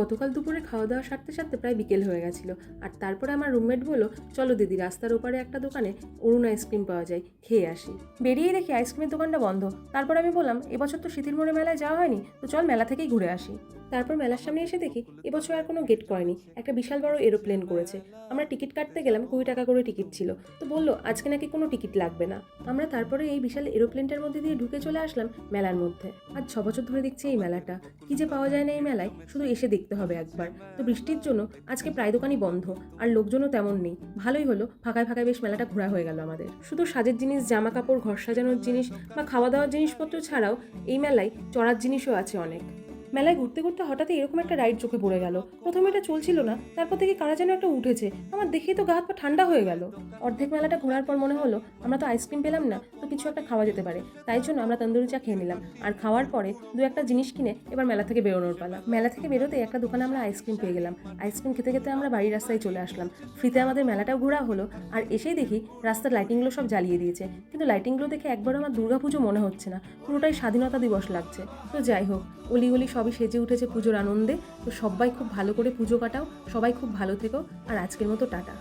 গতকাল দুপুরে খাওয়া দাওয়া সারতে সারতে প্রায় বিকেল হয়ে গেছিল। আর তারপরে আমার রুমমেট বলল, চলো দিদি, রাস্তার ওপারে একটা দোকানে অরুণ আইসক্রিম পাওয়া যায়, খেয়ে আসি। বেরিয়ে দেখি আইসক্রিমের দোকানটা বন্ধ। তারপর আমি বললাম এবছর তো শীতের মোড়ে মেলায় যাওয়া হয়নি, তো চল মেলা থেকেই ঘুরে আসি। তারপর মেলার সামনে এসে দেখি এবছর আর কোনো গেট করেনি। একটা বিশাল বড় এরোপ্লেন করেছে। আমরা টিকিট কাটতে গেলাম, কুড়ি টাকা করে টিকিট ছিল। তো বলল, আজকে নাকি কোনো টিকিট লাগবে না। আমরা তারপরে এই বিশাল এরোপ্লেনটার মধ্যে দিয়ে ঢুকে চলে আসলাম মেলার মধ্যে। আজ ছ বছর ধরে দেখছি এই মেলাটা। কি যে পাওয়া যায় না এই মেলায়, শুধু এসে দেখতে হবে একবার। তো বৃষ্টির জন্য আজকে প্রায় দোকানই বন্ধ, আর লোকজনও তেমন নেই। ভালোই হলো, ফাঁকায় ফাঁকায় বেশ মেলাটা ঘোরা হয়ে গেল আমাদের। শুধু সাজের জিনিস জামা কাপড় ঘর সাজানোর জিনিস বা খাওয়া দাওয়ার জিনিসপত্র ছাড়াও এই মেলায় চড়ার জিনিসও আছে অনেক। মেলায় ঘুরতে ঘুরতে হঠাৎই এরকম একটা রাইড চোখে পড়ে গেল। প্রথমে এটা চলছিল না, তারপর থেকে কারা যেন একটা উঠেছে। আমার দেখেই তো গা হাত পা ঠান্ডা হয়ে গেল। অর্ধেক মেলাটা ঘোরার পর মনে হলো, আমরা তো আইসক্রিম পেলাম না, তো কিছু একটা খাওয়া যেতে পারে। তাই জন্য আমরা তন্দুরি চা খেয়ে নিলাম। আর খাওয়ার পরে দু একটা জিনিস কিনে এবার মেলা থেকে বেরোনোর পালা। মেলা থেকে বেরোতে একটা দোকানে আমরা আইসক্রিম পেয়ে গেলাম। আইসক্রিম খেতে খেতে আমরা বাড়ির রাস্তায় চলে আসলাম। ফ্রিতে আমাদের মেলাটাও ঘোরা হলো। আর এসেই দেখি রাস্তার লাইটিংগুলো সব জ্বালিয়ে দিয়েছে। কিন্তু লাইটিংগুলো দেখে একবার আমার দুর্গাপুজো মনে হচ্ছে না। পুরোটাই স্বাধীনতা দিবস লাগছে। তো যাই হোক অলি গলি সবই সেজে উঠেছে পুজোর আনন্দে। তো সবাই খুব ভালো করে পুজো কাটাও, সবাই খুব ভালো থেকো, আর আজকের মতো টাটা।